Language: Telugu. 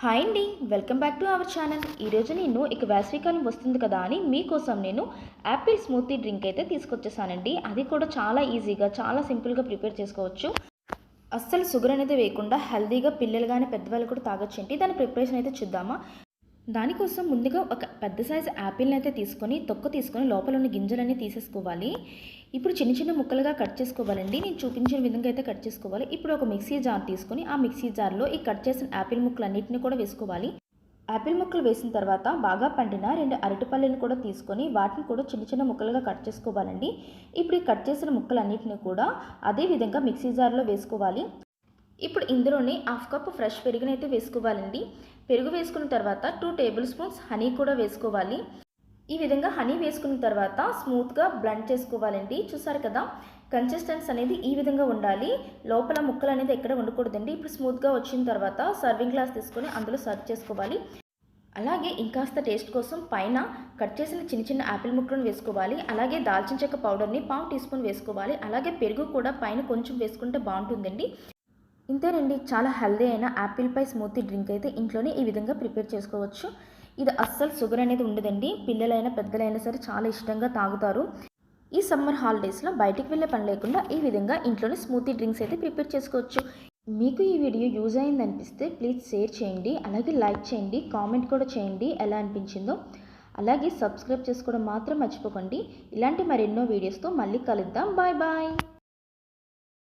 హాయ్ అండి welcome back to our channel. ఈరోజు నేను ఇక వేసవికాలం వస్తుంది కదా అని మీకోసం నేను యాపిల్ స్మూతీ డ్రింక్ అయితే తీసుకొచ్చేసానండి. అది కూడా చాలా ఈజీగా చాలా సింపుల్గా ప్రిపేర్ చేసుకోవచ్చు. అస్సలు షుగర్ అనేది వేయకుండా హెల్దీగా పిల్లలు కానీ పెద్దవాళ్ళు కూడా తాగొచ్చండి. దాని ప్రిపరేషన్ అయితే చూద్దామా? దానికోసం ముందుగా ఒక పెద్ద సైజు యాపిల్ని అయితే తీసుకొని తొక్క తీసుకొని లోపల ఉన్న గింజలన్నీ తీసేసుకోవాలి. ఇప్పుడు చిన్న చిన్న ముక్కలుగా కట్ చేసుకోవాలండి. నేను చూపించిన విధంగా అయితే కట్ చేసుకోవాలి. ఇప్పుడు ఒక మిక్సీ జార్ తీసుకొని ఆ మిక్సీ జార్లో ఈ కట్ చేసిన యాపిల్ ముక్కలన్నింటినీ కూడా వేసుకోవాలి. యాపిల్ ముక్కలు వేసిన తర్వాత బాగా పండిన రెండు అరటిపళ్ళని కూడా తీసుకొని వాటిని కూడా చిన్న చిన్న ముక్కలుగా కట్ చేసుకోవాలండి. ఇప్పుడు ఈ కట్ చేసిన ముక్కలన్నింటినీ కూడా అదే విధంగా మిక్సీ జార్లో వేసుకోవాలి. ఇప్పుడు ఇందులోని హాఫ్ కప్ ఫ్రెష్ పెరుగునైతే వేసుకోవాలండి. పెరుగు వేసుకున్న తర్వాత టూ టేబుల్ స్పూన్స్ హనీ కూడా వేసుకోవాలి. ఈ విధంగా హనీ వేసుకున్న తర్వాత స్మూత్గా బ్లెండ్ చేసుకోవాలండి. చూసారు కదా కన్సిస్టెన్స్ అనేది ఈ విధంగా ఉండాలి. లోపల ముక్కలు అనేది ఎక్కడ ఉండకూడదండి ఇప్పుడు స్మూత్గా వచ్చిన తర్వాత సర్వింగ్ గ్లాస్ తీసుకొని అందులో సర్వ్ చేసుకోవాలి. అలాగే ఇంకాస్త టేస్ట్ కోసం పైన కట్ చేసిన చిన్న చిన్న యాపిల్ ముక్కలను వేసుకోవాలి. అలాగే దాల్చిన చెక్క పౌడర్ని పావు టీ స్పూన్ వేసుకోవాలి. అలాగే పెరుగు కూడా పైన కొంచెం వేసుకుంటే బాగుంటుందండి. ఇంతేనండి చాలా హెల్దీ అయిన యాపిల్ పై స్మూతీ డ్రింక్ అయితే ఇంట్లోనే ఈ విధంగా ప్రిపేర్ చేసుకోవచ్చు. ఇది అస్సలు షుగర్ అనేది ఉండదండి పిల్లలైనా పెద్దలైనా సరే చాలా ఇష్టంగా తాగుతారు. ఈ సమ్మర్ హాలిడేస్లో బయటికి వెళ్ళే పని లేకుండా ఈ విధంగా ఇంట్లోనే స్మూతీ డ్రింక్స్ అయితే ప్రిపేర్ చేసుకోవచ్చు. మీకు ఈ వీడియో యూజ్ అయింది అనిపిస్తే ప్లీజ్ షేర్ చేయండి అలాగే లైక్ చేయండి కామెంట్ కూడా చేయండి ఎలా అనిపించిందో. అలాగే సబ్స్క్రైబ్ చేసుకోవడం మాత్రం మర్చిపోకండి. ఇలాంటి మరెన్నో వీడియోస్తో మళ్ళీ కలుద్దాం. Bye bye.